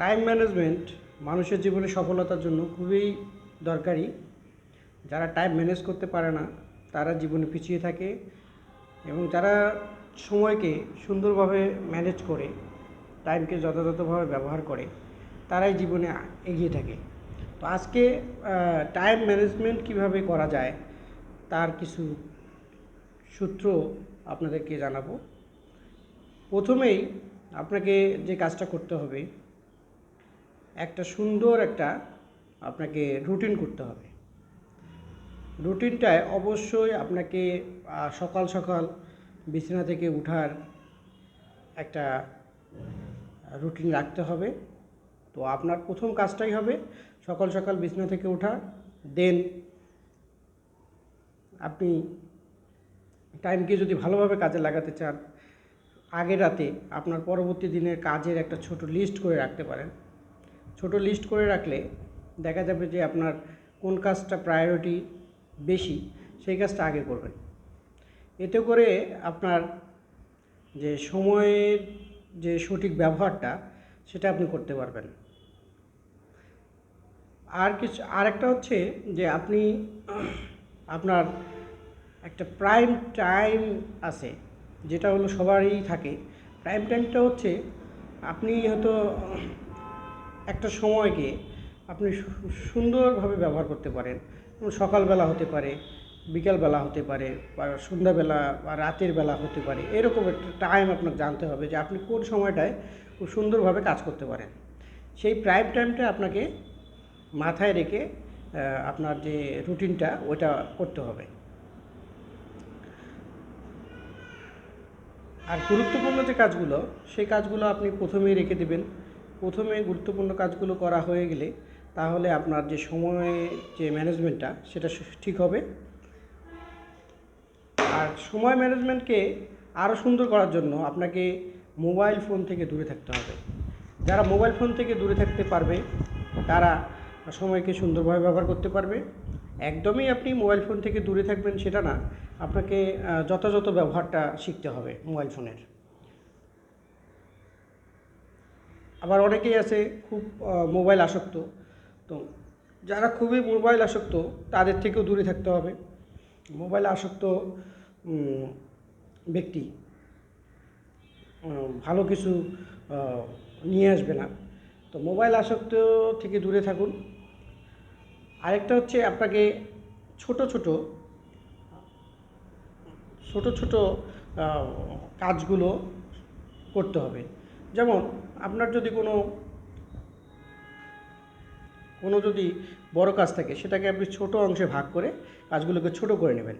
Time management মানুষের জীবনে সফলতার জন্য খুবই দরকারি। যারা টাইম ম্যানেজ করতে পারে না, তারা জীবনে পিছিয়ে থাকে এবং যারা সময়কে সুন্দরভাবে ম্যানেজ করে টাইমকে যথাযথভাবে ব্যবহার করে, তারাই জীবনে এগিয়ে থাকে। তো আজকে টাইম ম্যানেজমেন্ট কীভাবে করা যায়, তার কিছু সূত্র আপনাদেরকে জানাব। প্রথমেই আপনাকে যে কাজটা করতে হবে একটা সুন্দর একটা আপনাকে রুটিন করতে হবে। রুটিনটায় অবশ্যই আপনাকে সকাল সকাল বিছানা থেকে উঠার একটা রুটিন রাখতে হবে। তো আপনার প্রথম কাজটাই হবে সকাল সকাল বিছানা থেকে ওঠা দেন আপনি টাইমকে যদি ভালোভাবে কাজে লাগাতে চান, আগের রাতে আপনার পরবর্তী দিনের কাজের একটা ছোট লিস্ট করে রাখতে পারেন। ছোট লিস্ট করে রাখলে দেখা যাবে যে আপনার কোন কাজটা প্রায়োরিটি বেশি, সেই কাজটা আগে করবেন। এতে করে আপনার যে সময়ের যে সঠিক ব্যবহারটা, সেটা আপনি করতে পারবেন। আর কিছু, আরেকটা হচ্ছে যে আপনি আপনার একটা প্রাইম টাইম আছে, যেটা হলো সবারই থাকে। প্রাইম টাইমটা হচ্ছে আপনি হয়তো একটা সময়কে আপনি সুন্দরভাবে ব্যবহার করতে পারেন। সকালবেলা হতে পারে, বিকালবেলা হতে পারে, বা সন্ধ্যাবেলা বা রাতের বেলা হতে পারে, এরকম একটা টাইম আপনাকে জানতে হবে যে আপনি কোন সময়টায় খুব সুন্দরভাবে কাজ করতে পারেন। সেই প্রাইম টাইমটা আপনাকে মাথায় রেখে আপনার যে রুটিনটা ওটা করতে হবে। আর গুরুত্বপূর্ণ যে কাজগুলো, সেই কাজগুলো আপনি প্রথমেই রেখে দেবেন। প্রথমে গুরুত্বপূর্ণ কাজগুলো করা হয়ে গেলে তাহলে আপনার যে সময়, যে ম্যানেজমেন্টটা, সেটা ঠিক হবে। আর সময় ম্যানেজমেন্টকে আরও সুন্দর করার জন্য আপনাকে মোবাইল ফোন থেকে দূরে থাকতে হবে। যারা মোবাইল ফোন থেকে দূরে থাকতে পারবে, তারা সময়কে সুন্দরভাবে ব্যবহার করতে পারবে। একদমই আপনি মোবাইল ফোন থেকে দূরে থাকবেন সেটা না, আপনাকে যথাযথ ব্যবহারটা শিখতে হবে মোবাইল ফোনের। আবার অনেকেই আছে খুব মোবাইল আসক্ত। তো যারা খুবই মোবাইল আসক্ত, তাদের থেকেও দূরে থাকতে হবে। মোবাইল আসক্ত ব্যক্তি ভালো কিছু নিয়ে আসবে না। তো মোবাইল আসক্ত থেকে দূরে থাকুন। আরেকটা হচ্ছে আপনাকে ছোট ছোট ছোট ছোট কাজগুলো করতে হবে। যেমন আপনার যদি কোনো কোনো যদি বড় কাজ থাকে, সেটাকে আপনি ছোট অংশে ভাগ করে কাজগুলোকে ছোট করে নেবেন।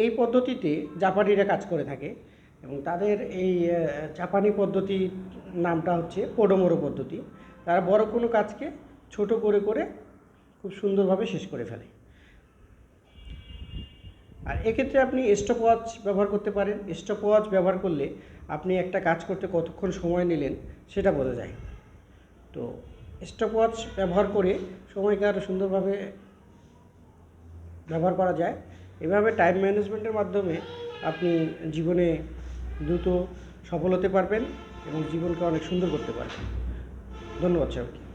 এই পদ্ধতিতে জাপানিরা কাজ করে থাকে এবং তাদের এই জাপানি পদ্ধতির নামটা হচ্ছে পোডোমোরো পদ্ধতি। তারা বড় কোনো কাজকে ছোট করে করে খুব সুন্দরভাবে শেষ করে ফেলে। আর এক্ষেত্রে আপনি স্টপ ওয়াচ ব্যবহার করতে পারেন। স্টপ ওয়াচ ব্যবহার করলে আপনি একটা কাজ করতে কতক্ষণ সময় নিলেন সেটা বোঝা যায়। তো স্টপ ওয়াচ ব্যবহার করে সময়কার সুন্দরভাবে ব্যবহার করা যায়। এভাবে টাইম ম্যানেজমেন্টের মাধ্যমে আপনি জীবনে দ্রুত সফল হতে পারবেন এবং জীবনকে অনেক সুন্দর করতে পারবেন। ধন্যবাদ সবাইকে।